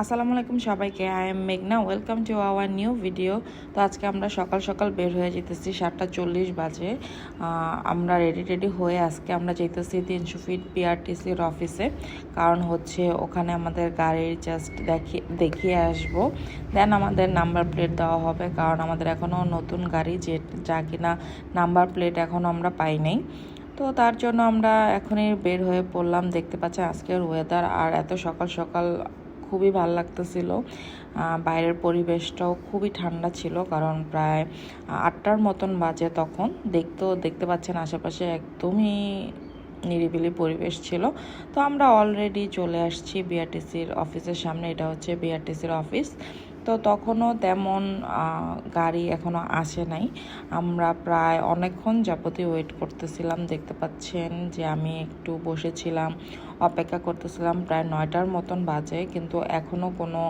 আসসালামু আলাইকুম সবাইকে আই এম মেঘনা welcome to our new video তো আজকে আমরা সকাল সকাল বের হয়ে যেতেছি সাতটা চল্লিশ বাজে। আমরা রেডি টেডি হয়ে আজকে আমরা যেতেছি তিনশো ফিট পিআরটিসির অফিসে কারণ হচ্ছে ওখানে আমাদের গাড়ির জাস্ট দেখি, দেখিয়ে আসব। দেন আমাদের নাম্বার প্লেট দেওয়া হবে, কারণ আমাদের এখনও নতুন গাড়ি যে, যা কিনা নাম্বার প্লেট এখনও আমরা পাই নাই। তো তার জন্য আমরা এখনই বের হয়ে পড়লাম, দেখতে পাচ্ছি আজকের ওয়েদার আর এত সকাল সকাল খুবই ভালো লাগতেছিল। বাইরের পরিবেশটাও খুবই ঠান্ডা ছিল, কারণ প্রায় আটটার মতন বাজে তখন। দেখতেও, দেখতে পাচ্ছেন আশেপাশে একদমই নিরিবিলি পরিবেশ ছিল। তো আমরা অলরেডি চলে আসছি বিআরটিসির অফিসের সামনে, এটা হচ্ছে বিআরটিসির অফিস তো তখনও তেমন গাড়ি এখনও আসে নাই। আমরা প্রায় অনেকক্ষণ যাবতীয় ওয়েট করতেছিলাম। দেখতে পাচ্ছেন যে আমি একটু বসেছিলাম, অপেক্ষা করতেছিলাম প্রায় নয়টার মতন বাজে। কিন্তু এখনও কোনো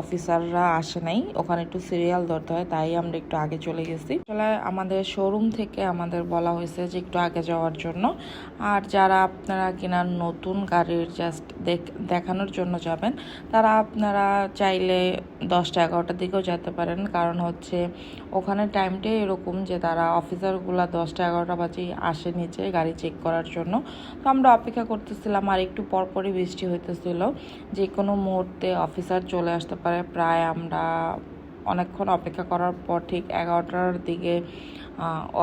অফিসাররা আসে নাই। ওখানে একটু সিরিয়াল ধরতে হয়, তাই আমরা একটু আগে চলে গেছি। আসলে আমাদের শোরুম থেকে আমাদের বলা হয়েছে যে একটু আগে যাওয়ার জন্য। আর যারা আপনারা কিনা নতুন গাড়ির জাস্ট দেখানোর জন্য যাবেন, তারা আপনারা চাইলে দশটা, এগারোটার দিকেও যেতে পারেন। কারণ হচ্ছে ওখানে টাইমটাই এরকম যে তারা অফিসারগুলো দশটা, এগারোটা বাজেই আসে নিচে গাড়ি চেক করার জন্য। তো আমরা অপেক্ষা করতেছিলাম, আর একটু পরপরই বৃষ্টি হইতেছিল। যে কোনো মুহূর্তে অফিসার চলে আসতে পারে। প্রায় আমরা অনেকক্ষণ অপেক্ষা করার পর ঠিক এগারোটার দিকে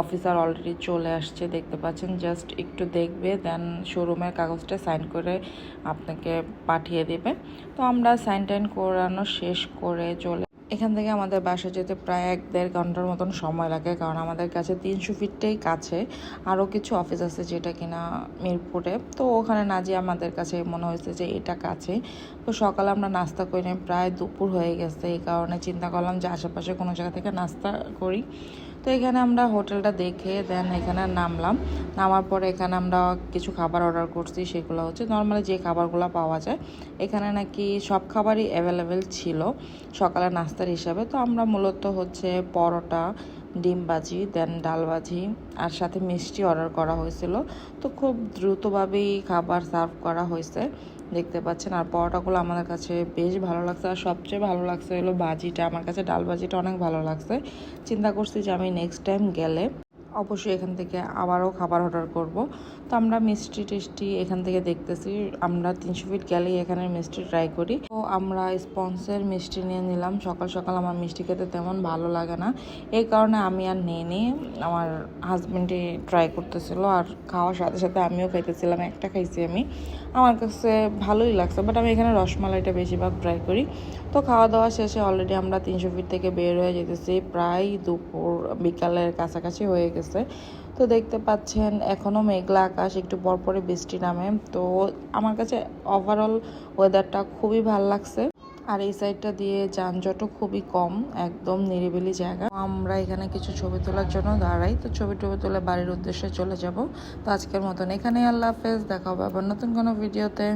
অফিসার অলরেডি চলে আসছে, দেখতে পাচ্ছেন। জাস্ট একটু দেখবে দেন শোরুমের কাগজটা সাইন করে আপনাকে পাঠিয়ে দেবে। তো আমরা সাইন টাইন করানো শেষ করে চলে এখান থেকে আমাদের বাসা যেতে প্রায় এক দেড় ঘণ্টার মতন সময় লাগে, কারণ আমাদের কাছে তিনশো ফিটটাই কাছে। আরও কিছু অফিস আছে যেটা কিনা মিরপুরে। তো ওখানে না যেয়ে আমাদের কাছে মনে হয়েছে যে এটা কাছে। তো সকালে আমরা নাস্তা করি প্রায় দুপুর হয়ে গেছে, এই কারণে চিন্তা করলাম যে আশেপাশে কোনো জায়গা থেকে নাস্তা করি। তো এখানে আমরা হোটেলটা দেখে দেন এখানে নামলাম। নামার পরে এখানে আমরা কিছু খাবার অর্ডার করছি, সেগুলো হচ্ছে নর্মালি যে খাবারগুলো পাওয়া যায়। এখানে নাকি সব খাবারই অ্যাভেলেবেল ছিল সকালে নাস্তার হিসাবে। তো আমরা মূলত হচ্ছে পরোটা ডিম ভাজি, দেন ডাল ভাজি আর সাথে মিষ্টি অর্ডার করা হয়েছিল। তো খুব দ্রুতভাবেই খাবার সার্ভ করা হয়েছে, দেখতে পাচ্ছেন। আর পরোটাগুলো আমাদের কাছে বেশ ভালো লাগছে। আর সবচেয়ে ভালো লাগছে হলো ভাজিটা। আমার কাছে ডাল ভাজিটা অনেক ভালো লাগছে। চিন্তা করছি যে আমি নেক্সট টাইম গেলে অবশ্যই এখান থেকে আবারও খাবার অর্ডার করব। তো আমরা মিষ্টি টেস্টি এখান থেকে দেখতেছি। আমরা তিনশো ফিট গেলেই এখানে মিষ্টি ট্রাই করি। তো আমরা স্পন্সের মিষ্টি নিয়ে নিলাম। সকাল সকাল আমার মিষ্টি খেতে তেমন ভালো লাগে না। এই কারণে আমি আর নিয়ে নিই আমার হাজব্যান্ডই ট্রাই করতেছিল আর খাওয়ার সাথে সাথে আমিও খাইতেছিলাম। একটা খাইছি আমি। আমার কাছে ভালোই লাগছে বাট আমি এখানে রসমালাইটা বেশিরভাগ ট্রাই করি। তো খাওয়া দাওয়া শেষে অলরেডি আমরা তিনশো ফিট থেকে বের হয়ে যেতেছি। প্রায় দুপুর বিকালের কাছাকাছি হয়ে গেছে। তো দেখতে পাচ্ছেন এখনও মেঘলা আকাশ, একটু পরপরে বৃষ্টি নামে। তো আমার কাছে ওভারঅল ওয়েদারটা খুবই ভালো লাগছে। আর এই সাইডটা দিয়ে যানজটও খুবই কম, একদম নিরিবিলি জায়গা। আমরা এখানে কিছু ছবি তোলার জন্য দাঁড়াই, তো ছবি টবি তুলে বাড়ির উদ্দেশ্যে চলে যাব। তো আজকের মতন এখানেই আল্লাহ হাফেজ, দেখা হবে আবার নতুন কোনো ভিডিওতে